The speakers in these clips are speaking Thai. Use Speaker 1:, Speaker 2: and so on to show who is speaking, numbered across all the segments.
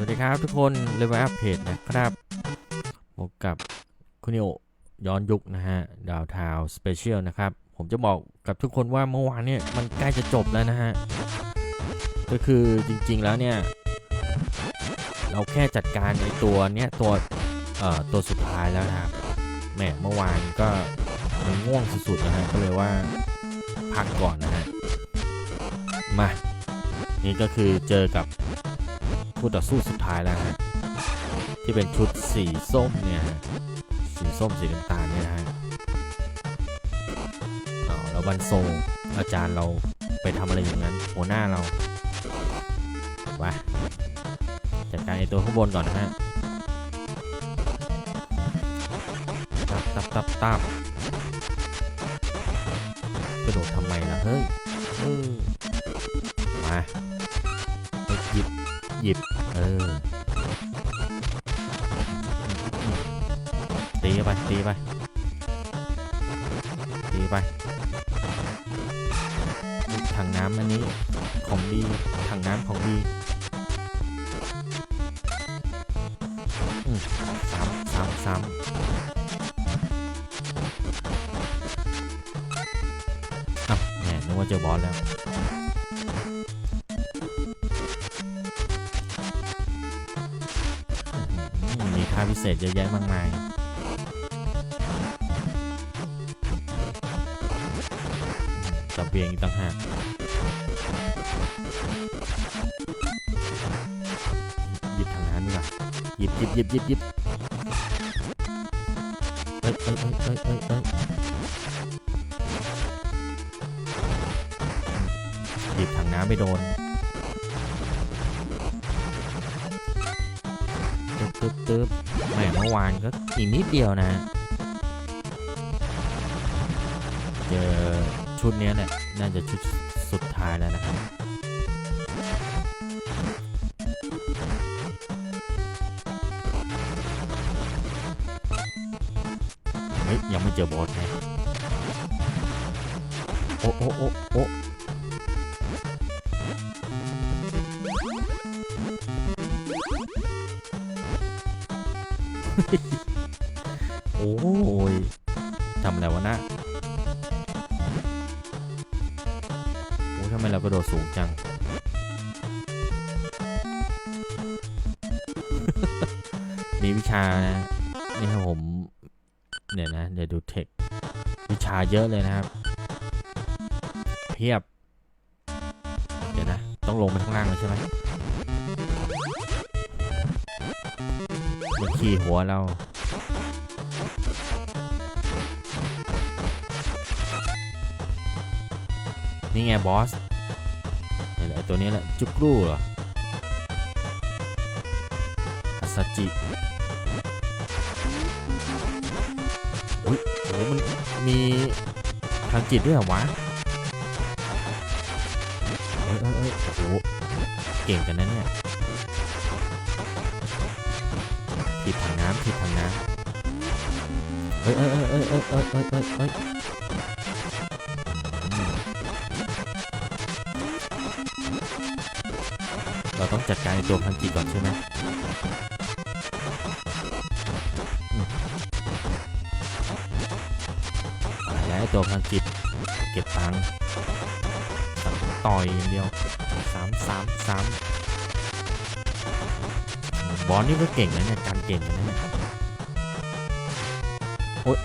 Speaker 1: วัสดีครับทุกคนเลเวลอัพเพจนะครับพบกับคุณนิโอย้อนยุคนะฮะดาวทาวสเปเชียลนะครับ ผมจะบอกกับทุกคนว่าเมื่อวานเนี่ยมันใกล้จะจบแล้วนะฮะ ก็คือจริงๆแล้วเนี่ย เราแค่จัดการไอตัวเนี้ยตัวเอ่อตัวสุดท้ายแล้วนะครับแหมเมื่อวานก็มันง่วงสุดๆนะฮะก็เลยว่าพักก่อนนะฮะมานี่ก็คือเจอกับ คู่ต่อสู้สุดท้ายแล้วฮะที่เป็นชุดสีส้มเนี่ยฮะสีส้มสีน้ำตาลเนี่ยนะฮะเอาแล้ววันโซอาจารย์เราไปทำอะไรอย่างนั้นหัวหน้าเราไปจัดการไอตัวข้างบนก่อนนะฮะตับตับตับตับกระโดดทำไมล่ะเฮ้ยมา หยิบ เออ ตีไป ตีไป ตีไป ถังน้ำอันนี้ของดี ถังน้ำของดีสามสามสามอะแหมนึกว่าเจอบอสแล้ว เศษเยอะแยะมากมายจับเบียงอีกต่างหากหยิบทางนั้นดีกว่าหยิบหยิบหยิบหยิบหยิบเอ้ยเอ้ยเอ้ยเอ้ยเอ้ยเอ้ยหยิบถังน้ำไปโดน ตึ๊บตึ๊บแหมเมื่อวานก็อีกนิดเดียวนะ เจอชุดนี้แหละ น่าจะชุดสุดท้ายแล้วนะครับเฮ้ยยังไม่เจอบอสไงโอ้โอ้โอ้โอ้ โอ้ยทำอะไรวะนะโอ้ยทำไมเรากระโดดสูงจังมีวิชานะ นี่ครับผม เดี๋ยวนะ เดี๋ยวดูเทค วิชาเยอะเลยนะครับ เพียบ เดี๋ยวนะ ต้องลงไปข้างล่างเลยใช่ไหม มันขี่หัวเรานี่ไงบอสนี่แหละไอ้ตัวนี้แหละจุกรูเหรออาซาจิอุ้ยโอ้มันมีทางจิตด้วยเหรอวะเอ้ยเอ้ยเอ้ยโอ้โหเก่งกันนะเนี่ย ผิดทางน้ำผิดทางน้ำเอ้ยเอ้ยเอ้ยเอ้ยเอ้ยเอ้ยเอ้ยเอ้ยเอ้ยเราต้องจัดการไอ้ตัวพันจิก่อนใช่ไหมตายแล้วไอ้ตัวพันจิเก็บตังค์ต่อยอย่างเดียวสามสามสาม บอลนี่ก็เก่งนะเนี่ยการเก่งนะเนี่ยโอ๊ย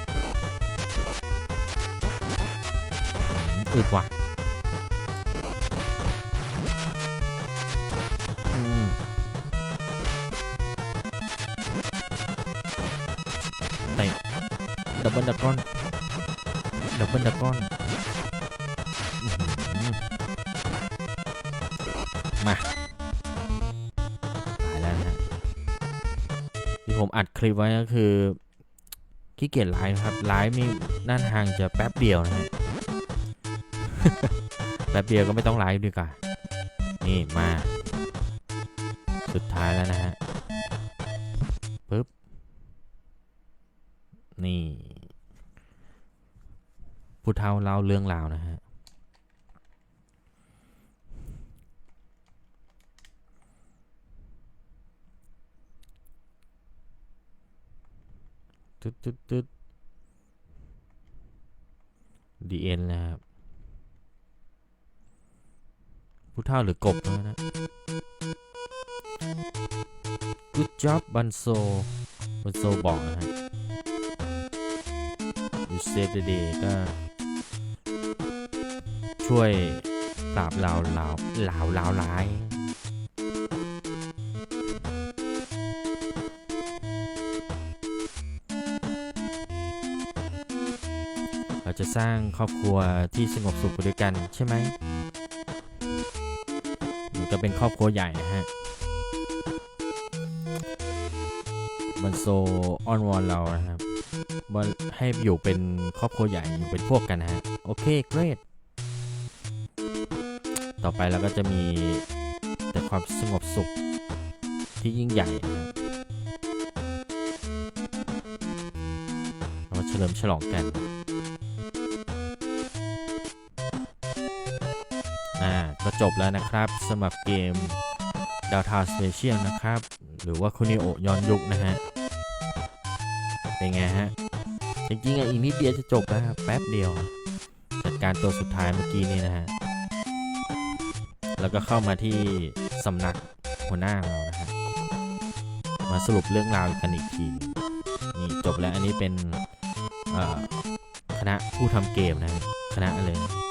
Speaker 1: อึดว่ะอืมเตะดับเบิลดักกอนดับเบิลดักกอน ที่ผมอัดคลิปไว้ก็คือขี้เกียจไลฟ์ครับไลฟ์มีน่าทางจะแป๊บเดียวนะฮะแป๊บเดียวก็ไม่ต้องไลฟ์ดีกว่านี่มา สุดท้ายแล้วนะฮะปึ๊บนี่ผู้เฒ่าเล่าเรื่องราวนะฮะ ตึ๊ดตึ๊ดตึ๊ดดีเอ็นนะครับผู้เท่าหรือกบนะนะ Good job บันโซบันโซบอกนะฮะ You save the day ก็ ช่วยปราบเหล่าวลาวลาวลาร้าย เราจะสร้างครอบครัวที่สงบสุขด้วยกันใช่ไหมหรือจะเป็นครอบครัวใหญ่นะฮะมันโซอ้อนวอนเรานะครับว่าให้อยู่เป็นครอบครัวใหญ่อยู่เป็นพวกกันนะฮะโอเคเกรดต่อไปเราก็จะมีแต่ความสงบสุขที่ยิ่งใหญ่เรามาเฉลิมฉลองกัน จบแล้วนะครับสำหรับเกมดาวทาวสเปเชียลนะครับ หรือว่าคุนิโอย้อนยุคนะฮะ เป็นไงฮะ จริงๆอะอีกนิดเดียวจะจบแล้วครับแป๊บเดียว จัดการตัวสุดท้ายเมื่อกี้นี่นะฮะ แล้วก็เข้ามาที่สำนักหัวหน้าเรานะฮะ มาสรุปเรื่องราวกันอีกทีนี่จบแล้วอันนี้เป็นคณะผู้ทำเกมนะฮะคณะเลย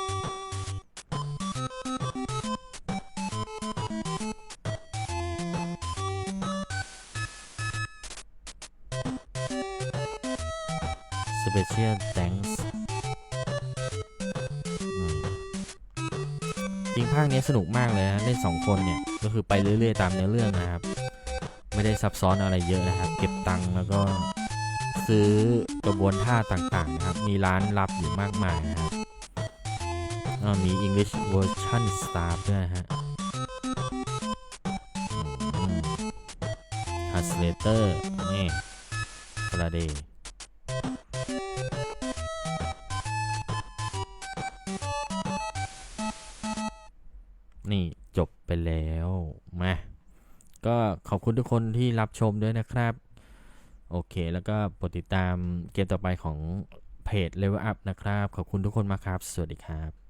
Speaker 1: Special Thanks จริงภาคนี้สนุกมากเลยนะเล่นสองคนเนี่ย ก็คือไปเรื่อยๆ ตามเนื้อเรื่องนะครับ ไม่ได้ซับซ้อนอะไรเยอะนะครับ เก็บตังค์แล้วก็ซื้อกระบวนท่าต่างๆนะครับ มีร้านลับอยู่มากมายนะครับมี English version staff ด้วยนะฮะ translator นี่ f นี่จบไปแล้วมาก็ขอบคุณทุกคนที่รับชมด้วยนะครับ โอเค แล้วก็ปรดติดตามเกมต่อไปของเพจ Level Up นะครับ ขอบคุณทุกคนมากครับ สวัสดีครับ